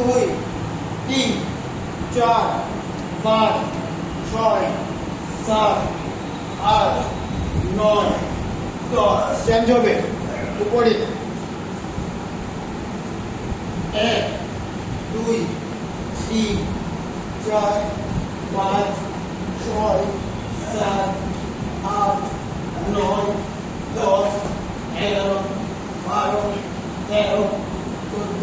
দুই, তিন, চার, পাঁচ, ছয়, সাত, আট, নয়, দশ। চেঞ্জ হবে। উপরে। এক, দুই, তিন, চার, পাঁচ, ছয়, সাত, আট, নয়, দশ, এগারো, বারো, তেরো, চোদ্দ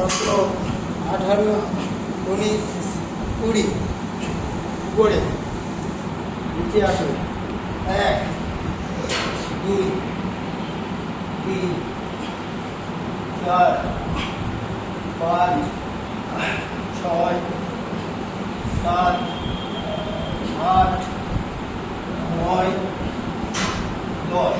সতেরো, আঠারো, উনিশ, কুড়ি উপরে নিচে আসুন এক, দুই, তিন, চার, পাঁচ, ছয়, সাত, আট, নয়, দশ।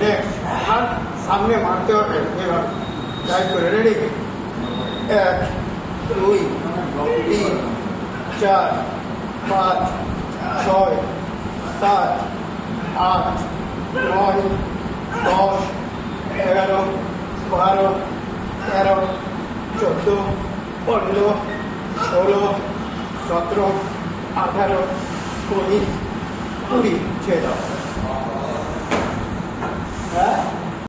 নেক্সট সামনে মারতে হবে, এবার। টাইপ করে রেডি এক দুই তিন চার, পাঁচ, ছয়, সাত, আট, নয়, দশ, এগারো, বারো, তেরো, চোদ্দ, পনেরো, ষোলো, সতেরো, আঠারো, উনিশ, কুড়ি, ছেড়ে